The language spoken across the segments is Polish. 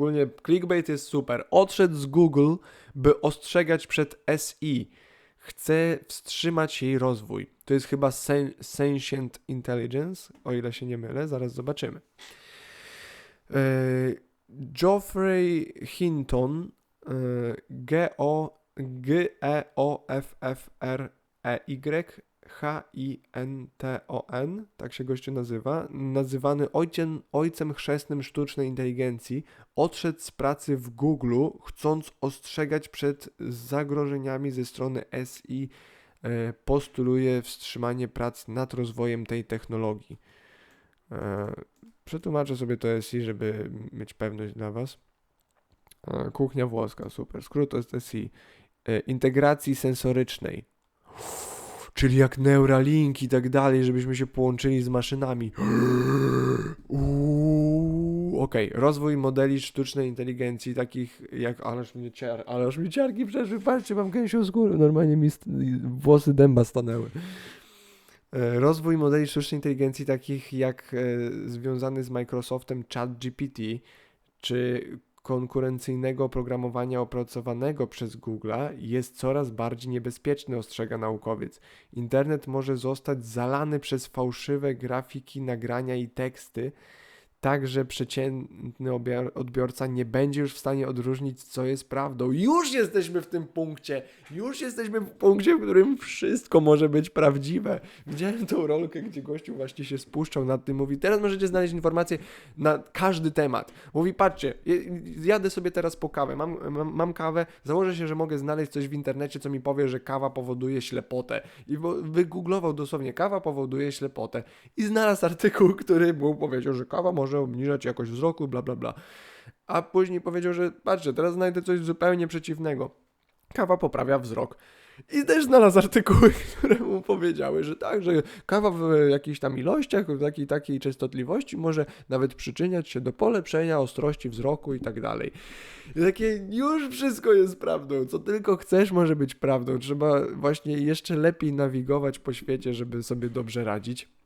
Ogólnie clickbait jest super. Odszedł z Google, by ostrzegać przed SI. Chce wstrzymać jej rozwój. To jest chyba sen- Sentient Intelligence, o ile się nie mylę, zaraz zobaczymy. Yy, Geoffrey Hinton, yy, G-O- G-E-O-F-F-R-E-Y, H-I-N-T-O-N, tak się gościu nazywa, nazywany ojcem, ojcem chrzestnym sztucznej inteligencji, odszedł z pracy w Google, chcąc ostrzegać przed zagrożeniami ze strony SI, e, postuluje wstrzymanie prac nad rozwojem tej technologii. E, Przetłumaczę sobie to SI, żeby mieć pewność dla Was. E, Kuchnia włoska, super. Skrót to jest SI. Integracji sensorycznej. Czyli jak Neuralink i tak dalej, żebyśmy się połączyli z maszynami. Okej, rozwój modeli sztucznej inteligencji, takich jak. Ależ mnie ciar, ależ mi ciarki przeszły, patrzcie, mam gęsią skórę, normalnie mi włosy dęba stanęły. E, Rozwój modeli sztucznej inteligencji, takich jak e, związany z Microsoftem ChatGPT, czy konkurencyjnego oprogramowania opracowanego przez Google'a jest coraz bardziej niebezpieczny, ostrzega naukowiec. Internet może zostać zalany przez fałszywe grafiki, nagrania i teksty, tak że przeciętny odbiorca nie będzie już w stanie odróżnić, co jest prawdą. Już jesteśmy w tym punkcie, już jesteśmy w punkcie, w którym wszystko może być prawdziwe. Widziałem tą rolkę, gdzie gościu właśnie się spuszczał nad tym, mówi, teraz możecie znaleźć informacje na każdy temat. Mówi, patrzcie, jadę sobie teraz po kawę, mam, mam, mam kawę, założę się, że mogę znaleźć coś w internecie, co mi powie, że kawa powoduje ślepotę. I wygooglował dosłownie, kawa powoduje ślepotę. I znalazł artykuł, który mu powiedział, że kawa może obniżać jakość wzroku, bla, bla, bla. A później powiedział, że patrzcie, teraz znajdę coś zupełnie przeciwnego. Kawa poprawia wzrok. I też znalazł artykuły, które mu powiedziały, że tak, że kawa w jakichś tam ilościach, w takiej, takiej częstotliwości może nawet przyczyniać się do polepszenia ostrości wzroku i tak dalej. I takie już wszystko jest prawdą, co tylko chcesz może być prawdą. Trzeba właśnie jeszcze lepiej nawigować po świecie, żeby sobie dobrze radzić.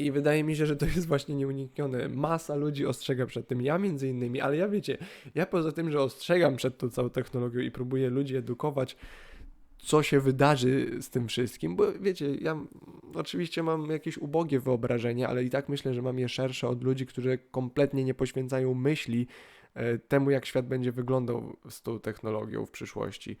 I wydaje mi się, że to jest właśnie nieuniknione. Masa ludzi ostrzega przed tym, ja między innymi, ale ja wiecie, ja poza tym, że ostrzegam przed tą całą technologią i próbuję ludzi edukować, co się wydarzy z tym wszystkim, bo wiecie, ja oczywiście mam jakieś ubogie wyobrażenie, ale i tak myślę, że mam je szersze od ludzi, którzy kompletnie nie poświęcają myśli e, temu, jak świat będzie wyglądał z tą technologią w przyszłości.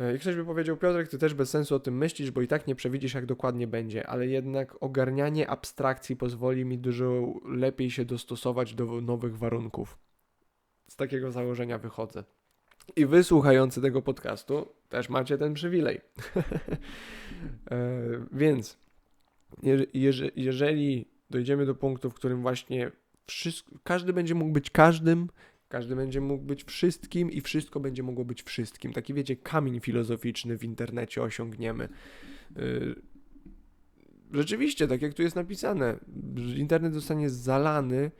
E, I ktoś by powiedział, Piotrek, ty też bez sensu o tym myślisz, bo i tak nie przewidzisz, jak dokładnie będzie, ale jednak ogarnianie abstrakcji pozwoli mi dużo lepiej się dostosować do nowych warunków. Z takiego założenia wychodzę. I wy, słuchający tego podcastu, też macie ten przywilej. e, więc, je, jeże, jeżeli dojdziemy do punktu, w którym właśnie każdy będzie mógł być każdym, każdy będzie mógł być wszystkim i wszystko będzie mogło być wszystkim. Taki, wiecie, kamień filozoficzny w internecie osiągniemy. Y, Rzeczywiście, tak jak tu jest napisane, internet zostanie zalany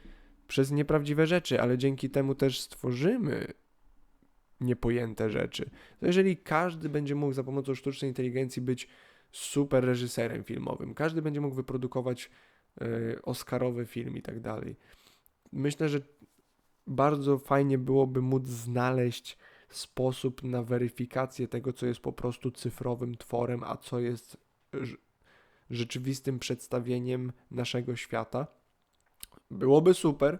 przez nieprawdziwe rzeczy, ale dzięki temu też stworzymy niepojęte rzeczy. To jeżeli każdy będzie mógł za pomocą sztucznej inteligencji być super reżyserem filmowym, każdy będzie mógł wyprodukować y, oscarowy film i tak dalej. Myślę, że bardzo fajnie byłoby móc znaleźć sposób na weryfikację tego, co jest po prostu cyfrowym tworem, a co jest rz- rzeczywistym przedstawieniem naszego świata. Byłoby super,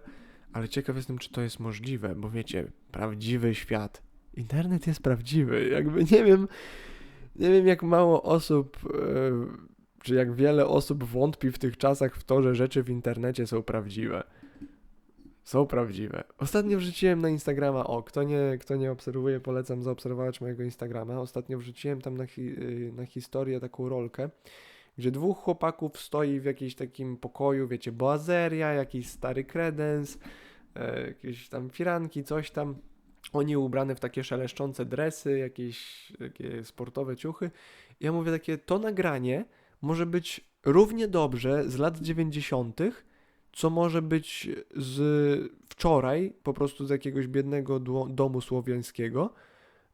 ale ciekaw jestem, czy to jest możliwe, bo wiecie, prawdziwy świat. Internet jest prawdziwy. Jakby nie wiem, nie wiem jak mało osób, e, czy jak wiele osób wątpi w tych czasach w to, że rzeczy w internecie są prawdziwe. Są prawdziwe. Ostatnio wrzuciłem na Instagrama, o, kto nie, kto nie obserwuje, polecam zaobserwować mojego Instagrama. Ostatnio wrzuciłem tam na, hi, y, na historię taką rolkę, gdzie dwóch chłopaków stoi w jakimś takim pokoju, wiecie, boazeria, jakiś stary kredens, e, jakieś tam firanki, coś tam. Oni ubrane w takie szeleszczące dresy, jakieś takie sportowe ciuchy. Ja mówię takie, to nagranie może być równie dobrze z lat 90., co może być z wczoraj, po prostu z jakiegoś biednego domu słowiańskiego,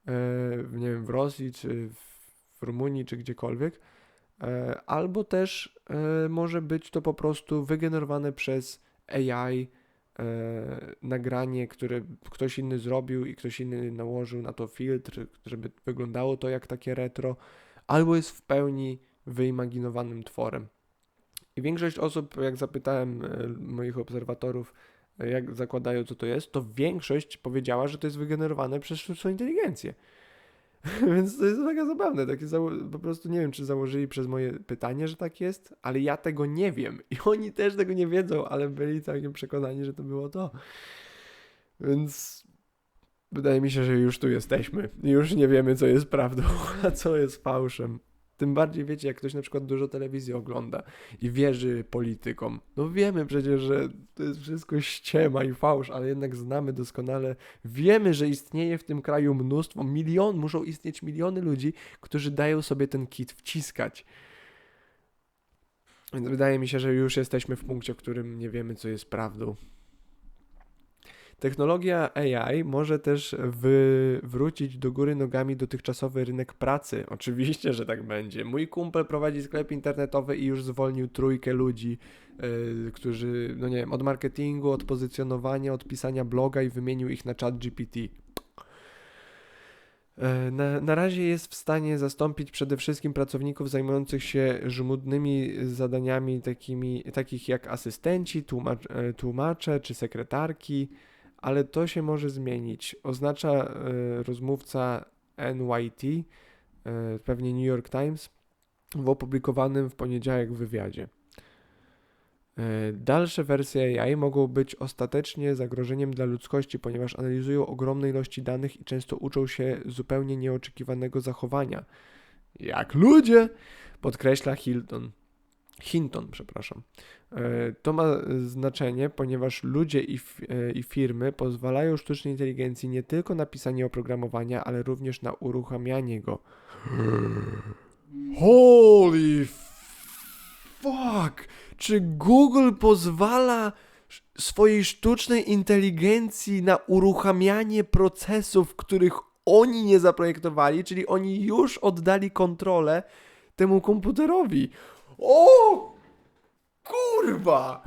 e, nie wiem, w Rosji, czy w Rumunii, czy gdziekolwiek, e, albo też e, może być to po prostu wygenerowane przez AI nagranie, które ktoś inny zrobił i ktoś inny nałożył na to filtr, żeby wyglądało to jak takie retro, albo jest w pełni wyimaginowanym tworem. I większość osób, jak zapytałem e, moich obserwatorów, e, jak zakładają, co to jest, to większość powiedziała, że to jest wygenerowane przez sztuczną inteligencję. Więc to jest mega zabawne. Takie po prostu nie wiem, czy założyli przez moje pytanie, że tak jest, ale ja tego nie wiem. I oni też tego nie wiedzą, ale byli całkiem przekonani, że to było to. Więc wydaje mi się, że już tu jesteśmy. Już nie wiemy, co jest prawdą, a co jest fałszem. Tym bardziej wiecie, jak ktoś na przykład dużo telewizji ogląda i wierzy politykom. No wiemy przecież, że to jest wszystko ściema i fałsz, ale jednak znamy doskonale, wiemy, że istnieje w tym kraju mnóstwo, milion, muszą istnieć miliony ludzi, którzy dają sobie ten kit wciskać. Więc wydaje mi się, że już jesteśmy w punkcie, w którym nie wiemy, co jest prawdą. Technologia AI może też wywrócić do góry nogami dotychczasowy rynek pracy. Oczywiście, że tak będzie. Mój kumpel prowadzi sklep internetowy i już zwolnił trójkę ludzi, yy, którzy, no nie wiem, od marketingu, od pozycjonowania, od pisania bloga i wymienił ich na chat GPT. Na, na razie jest w stanie zastąpić przede wszystkim pracowników zajmujących się żmudnymi zadaniami takimi, takich jak asystenci, e, tłumacze czy sekretarki, ale to się może zmienić. Oznacza e, rozmówca NYT, e, pewnie New York Times, w opublikowanym w poniedziałek wywiadzie. E, dalsze wersje AI mogą być ostatecznie zagrożeniem dla ludzkości, ponieważ analizują ogromne ilości danych i często uczą się zupełnie nieoczekiwanego zachowania. Jak ludzie, podkreśla Hilton. Hinton, przepraszam. E, to ma znaczenie, ponieważ ludzie i, e, i firmy pozwalają sztucznej inteligencji nie tylko na pisanie oprogramowania, ale również na uruchamianie go. Holy fuck! Czy Google pozwala swojej sztucznej inteligencji na uruchamianie procesów, których oni nie zaprojektowali, czyli oni już oddali kontrolę temu komputerowi. O! Kurwa!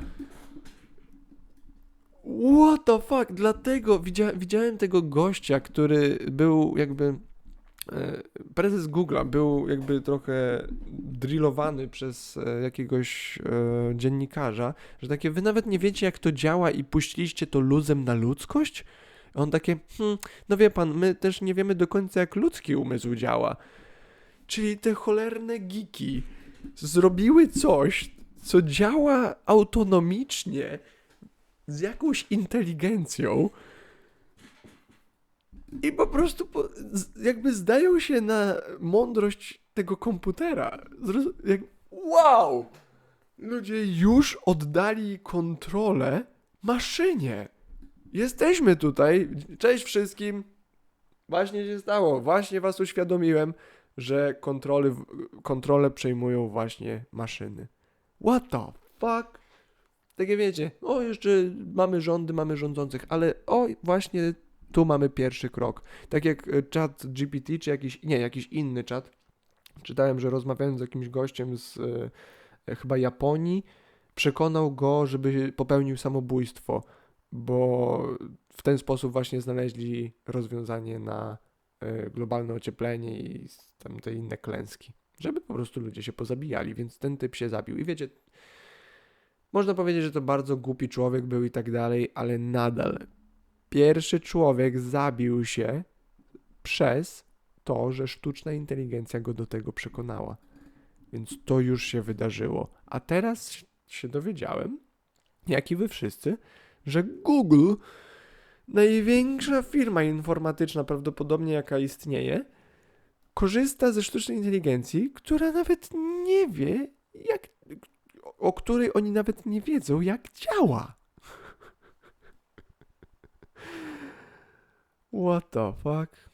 What the fuck? Dlatego widzia, widziałem tego gościa, który był jakby. E, prezes Google'a był jakby trochę drillowany przez e, jakiegoś e, dziennikarza, że takie wy nawet nie wiecie jak to działa i puściliście to luzem na ludzkość? On takie, hmm, no wie pan, my też nie wiemy do końca jak ludzki umysł działa. Czyli te cholerne geeki zrobiły coś, co działa autonomicznie z jakąś inteligencją i po prostu po, jakby zdają się na mądrość tego komputera. Jak, wow! Ludzie już oddali kontrolę maszynie. Jesteśmy tutaj. Cześć wszystkim. Właśnie się stało. Właśnie was uświadomiłem że kontrolę przejmują właśnie maszyny. What the fuck? Takie wiecie, o jeszcze mamy rządy, mamy rządzących, ale o właśnie tu mamy pierwszy krok. Tak jak e, chat GPT, czy jakiś, nie, jakiś inny czat. Czytałem, że rozmawiając z jakimś gościem z e, chyba Japonii, przekonał go, żeby popełnił samobójstwo, bo w ten sposób właśnie znaleźli rozwiązanie na globalne ocieplenie i tam te inne klęski. Żeby po prostu ludzie się pozabijali, więc ten typ się zabił. I wiecie, można powiedzieć, że to bardzo głupi człowiek był i tak dalej, ale nadal pierwszy człowiek zabił się przez to, że sztuczna inteligencja go do tego przekonała. Więc to już się wydarzyło. A teraz się dowiedziałem, jak i wy wszyscy, że Google największa firma informatyczna prawdopodobnie jaka istnieje, korzysta ze sztucznej inteligencji, która nawet nie wie, jak, o której oni nawet nie wiedzą, jak działa. What the fuck?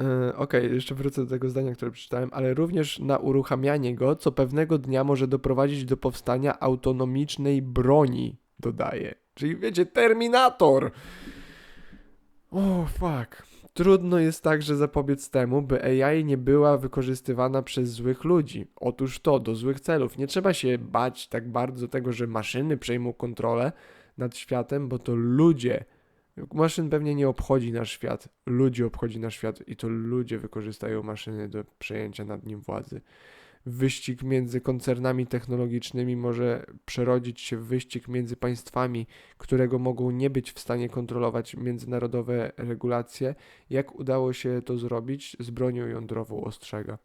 E, okej, okay, jeszcze wrócę do tego zdania, które przeczytałem, ale również na uruchamianie go, co pewnego dnia może doprowadzić do powstania autonomicznej broni dodaje. Czyli wiecie, Terminator. O, oh, fuck. Trudno jest także zapobiec temu, by AI nie była wykorzystywana przez złych ludzi. Otóż to, do złych celów. Nie trzeba się bać tak bardzo tego, że maszyny przejmą kontrolę nad światem, bo to ludzie. Maszyn pewnie nie obchodzi nasz świat, ludzi obchodzi nasz świat i to ludzie wykorzystają maszyny do przejęcia nad nim władzy. Wyścig między koncernami technologicznymi może przerodzić się w wyścig między państwami, którego mogą nie być w stanie kontrolować międzynarodowe regulacje, jak udało się to zrobić z bronią jądrową ostrzega.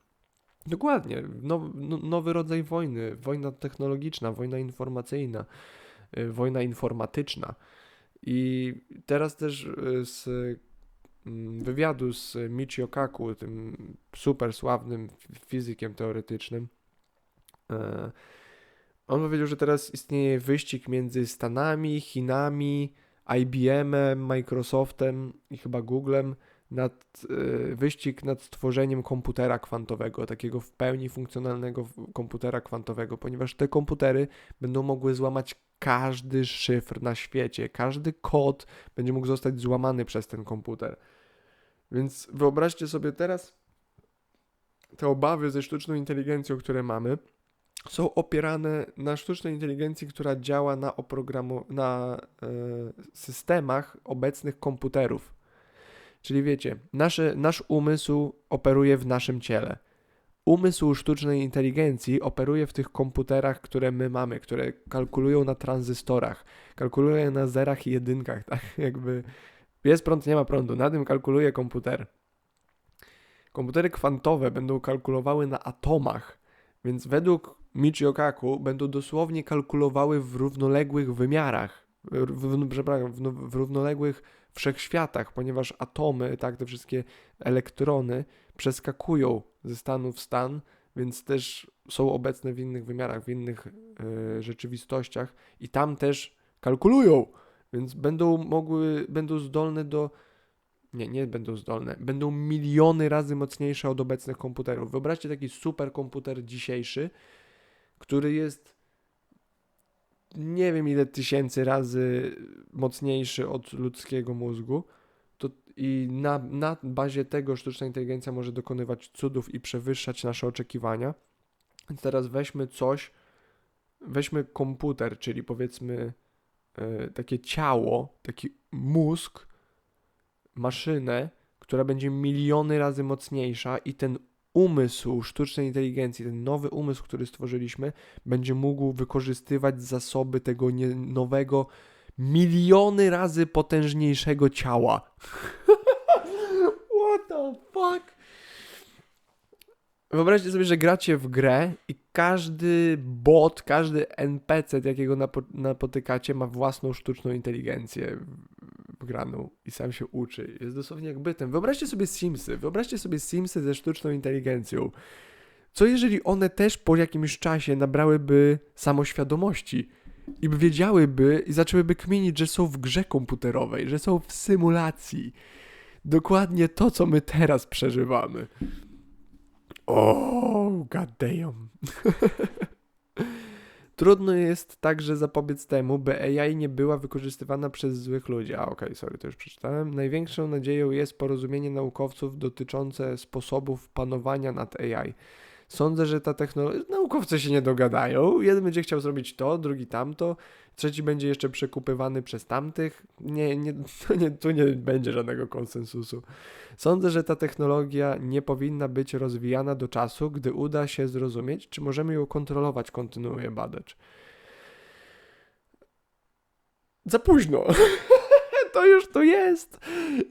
Dokładnie, now, no, nowy rodzaj wojny, wojna technologiczna, wojna informacyjna, y, wojna informatyczna. I teraz też y, z wywiadu z Michio Kaku, tym super sławnym fizykiem teoretycznym, e, on powiedział, że teraz istnieje wyścig między Stanami, Chinami, IBM-em, Microsoftem i chyba Googlem nad e, wyścig nad stworzeniem komputera kwantowego, takiego w pełni funkcjonalnego komputera kwantowego, ponieważ te komputery będą mogły złamać każdy szyfr na świecie, każdy kod będzie mógł zostać złamany przez ten komputer. Więc wyobraźcie sobie teraz te obawy ze sztuczną inteligencją, które mamy, są opierane na sztucznej inteligencji, która działa na, oprogramu- na e, systemach obecnych komputerów. Czyli wiecie, nasze, nasz umysł operuje w naszym ciele. Umysł sztucznej inteligencji operuje w tych komputerach, które my mamy, które kalkulują na tranzystorach, kalkulują na zerach i jedynkach, tak jakby jest prąd, nie ma prądu, na tym kalkuluje komputer. Komputery kwantowe będą kalkulowały na atomach, więc według Michio Kaku będą dosłownie kalkulowały w równoległych wymiarach, w, przepraszam, w, w równoległych wszechświatach, ponieważ atomy, tak, te wszystkie elektrony przeskakują ze stanu w stan, więc też są obecne w innych wymiarach, w innych y, rzeczywistościach i tam też kalkulują, więc będą mogły, będą zdolne do nie, nie będą zdolne, będą miliony razy mocniejsze od obecnych komputerów. Wyobraźcie taki superkomputer dzisiejszy, który jest nie wiem ile tysięcy razy mocniejszy od ludzkiego mózgu, i na, na bazie tego sztuczna inteligencja może dokonywać cudów i przewyższać nasze oczekiwania. Więc teraz weźmy coś, weźmy komputer, czyli powiedzmy e, takie ciało, taki mózg, maszynę, która będzie miliony razy mocniejsza i ten umysł sztucznej inteligencji, ten nowy umysł, który stworzyliśmy, będzie mógł wykorzystywać zasoby tego nie, nowego, miliony razy potężniejszego ciała. Fuck? Wyobraźcie sobie, że gracie w grę i każdy bot, każdy NPC, jakiego napotykacie, ma własną sztuczną inteligencję wgraną i sam się uczy. Jest dosłownie jak bytem. Wyobraźcie sobie Simsy. Wyobraźcie sobie Simsy ze sztuczną inteligencją. Co jeżeli one też po jakimś czasie nabrałyby samoświadomości i wiedziałyby i zaczęłyby kminić, że są w grze komputerowej, że są w symulacji. Dokładnie to, co my teraz przeżywamy. O, god damn. Trudno jest także zapobiec temu, by AI nie była wykorzystywana przez złych ludzi. A okej, okay, sorry, to już przeczytałem. Największą nadzieją jest porozumienie naukowców dotyczące sposobów panowania nad AI. Sądzę, że ta technologia. Naukowcy się nie dogadają. Jeden będzie chciał zrobić to, drugi tamto, trzeci będzie jeszcze przekupywany przez tamtych. Nie, nie, nie, tu nie będzie żadnego konsensusu. Sądzę, że ta technologia nie powinna być rozwijana do czasu, gdy uda się zrozumieć, czy możemy ją kontrolować, kontynuuje badacz. Za późno. to już tu jest.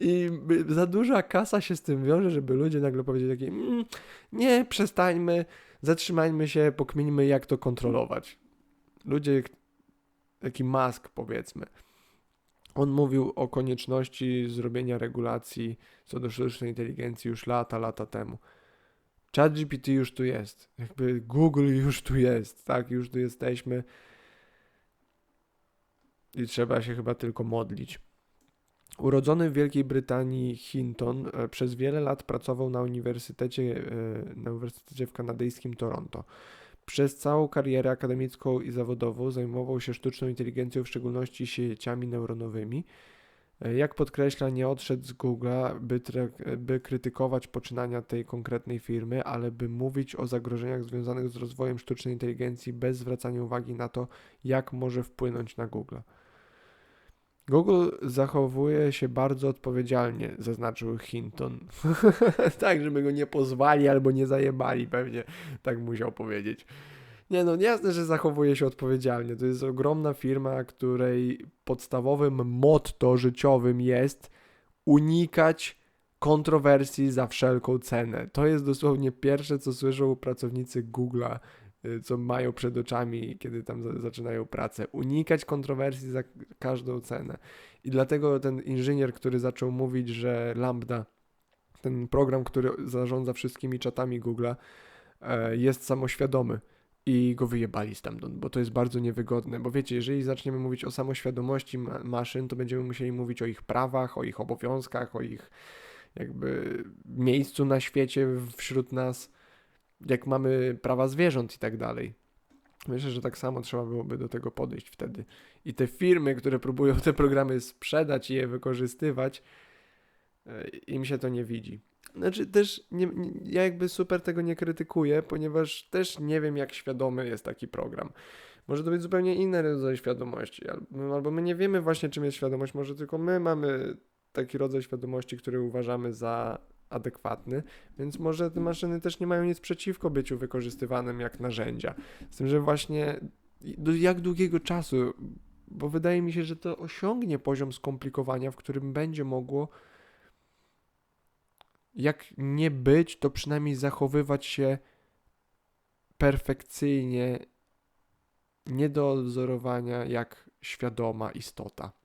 I za duża kasa się z tym wiąże, żeby ludzie nagle powiedzieli takie, mm, nie, przestańmy, zatrzymajmy się, pokminimy jak to kontrolować. Ludzie, taki mask powiedzmy. On mówił o konieczności zrobienia regulacji co do sztucznej inteligencji już lata, lata temu. ChatGPT już tu jest, jakby Google już tu jest, tak, już tu jesteśmy i trzeba się chyba tylko modlić. Urodzony w Wielkiej Brytanii Hinton e, przez wiele lat pracował na uniwersytecie, e, na uniwersytecie w kanadyjskim Toronto. Przez całą karierę akademicką i zawodową zajmował się sztuczną inteligencją, w szczególności sieciami neuronowymi. E, Jak podkreśla, nie odszedł z Google'a, by, by krytykować poczynania tej konkretnej firmy, ale by mówić o zagrożeniach związanych z rozwojem sztucznej inteligencji bez zwracania uwagi na to, jak może wpłynąć na Google. Google zachowuje się bardzo odpowiedzialnie, zaznaczył Hinton. tak, żeby go nie pozwali albo nie zajebali, pewnie tak musiał powiedzieć. Nie no, jasne, że zachowuje się odpowiedzialnie. To jest ogromna firma, której podstawowym motto życiowym jest unikać kontrowersji za wszelką cenę. To jest dosłownie pierwsze, co słyszą pracownicy Google'a, co mają przed oczami, kiedy tam za- zaczynają pracę. Unikać kontrowersji za każdą cenę. I dlatego ten inżynier, który zaczął mówić, że Lambda, ten program, który zarządza wszystkimi czatami Google'a, e, jest samoświadomy i go wyjebali stamtąd, bo to jest bardzo niewygodne, bo wiecie, jeżeli zaczniemy mówić o samoświadomości ma- maszyn, to będziemy musieli mówić o ich prawach, o ich obowiązkach, o ich jakby miejscu na świecie wśród nas, jak mamy prawa zwierząt i tak dalej. Myślę, że tak samo trzeba byłoby do tego podejść wtedy. I te firmy, które próbują te programy sprzedać i je wykorzystywać, e, im się to nie widzi. Znaczy też nie, ja jakby super tego nie krytykuję, ponieważ też nie wiem jak świadomy jest taki program. Może to być zupełnie inny rodzaj świadomości, albo my nie wiemy właśnie czym jest świadomość, może tylko my mamy taki rodzaj świadomości, który uważamy za adekwatny, więc może te maszyny też nie mają nic przeciwko byciu wykorzystywanym jak narzędzia. Z tym, że właśnie do jak długiego czasu, bo wydaje mi się, że to osiągnie poziom skomplikowania, w którym będzie mogło jak nie być, to przynajmniej zachowywać się perfekcyjnie, nie do odzorowania jak świadoma istota.